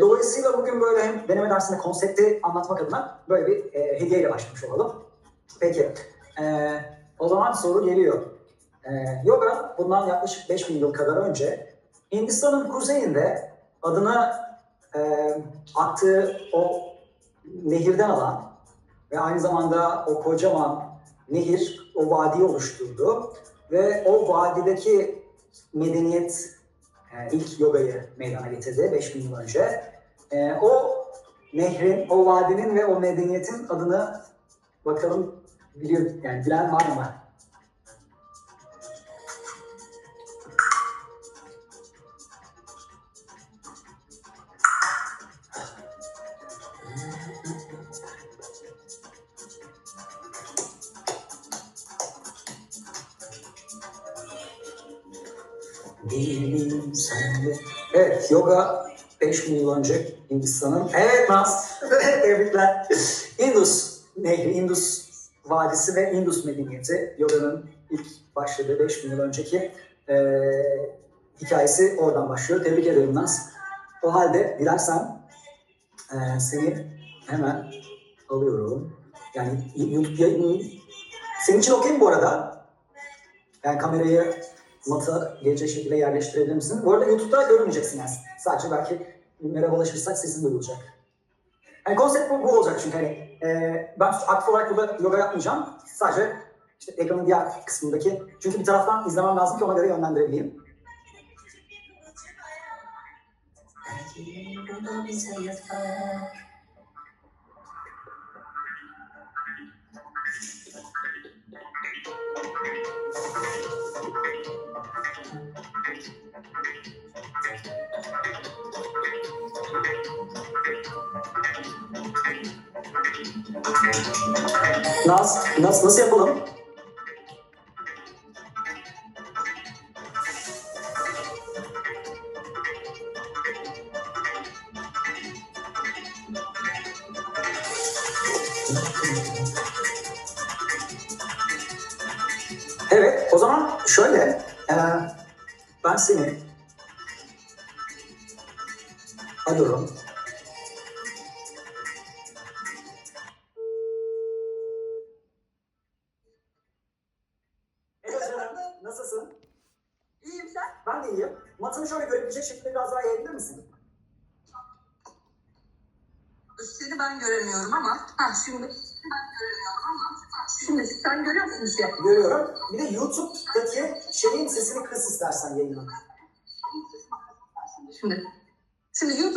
Dolayısıyla bugün böyle hem deneme dersinde konsepti anlatmak adına böyle bir e, hediyeyle başlamış olalım. Peki, e, o zaman soru geliyor. E, yoga bundan yaklaşık 5000 yıl kadar önce Hindistan'ın kuzeyinde adını e, attığı o nehirden alan ve aynı zamanda o kocaman nehir o vadiyi oluşturdu ve o vadideki medeniyet ilk yogayı meydana getirdi 5000 yıl önce. E, o nehrin, o vadinin ve o medeniyetin adını bakalım biliyor, yani bilen var mı? Değilim sende. Evet, yoga 5000 yıl önce Hindistan'ın. Evet Naz, tebrikler. Indus Nehri, Indus Vadisi ve Indus Medeniyeti yoganın ilk başladığı 5000 yıl önceki eee hikayesi oradan başlıyor. Tebrik ederim Naz. O halde dilersen eee, seni hemen alıyorum. Yani YouTube yayını senin için okey mi bu arada? Yani kamerayı mata gelecek şekilde yerleştirebilir misin? Bu arada YouTube'da görünmeyeceksin yani. Sadece belki merhabalaşırsak sesin duyulacak. Yani konsept bu, bu olacak çünkü hani e, ben aktif olarak burada yoga yapmayacağım. Sadece işte ekranın diğer kısmındaki çünkü bir taraftan izlemem lazım ki ona göre yönlendirebileyim. Naz, nasıl, nasıl yapalım? Evet, o zaman şöyle, e, ben seni alıyorum. Nasılsın? İyiyim sen. Ben de iyiyim. Matını şöyle görebilecek şekilde biraz daha eğebilir misin? Seni ben göremiyorum ama. Ha şimdi. Ben göremiyorum ama. Şimdi sen görüyor musun şey? Görüyorum. Bir de YouTube'daki şeyin sesini kıs istersen yayının. Şimdi. Şimdi YouTube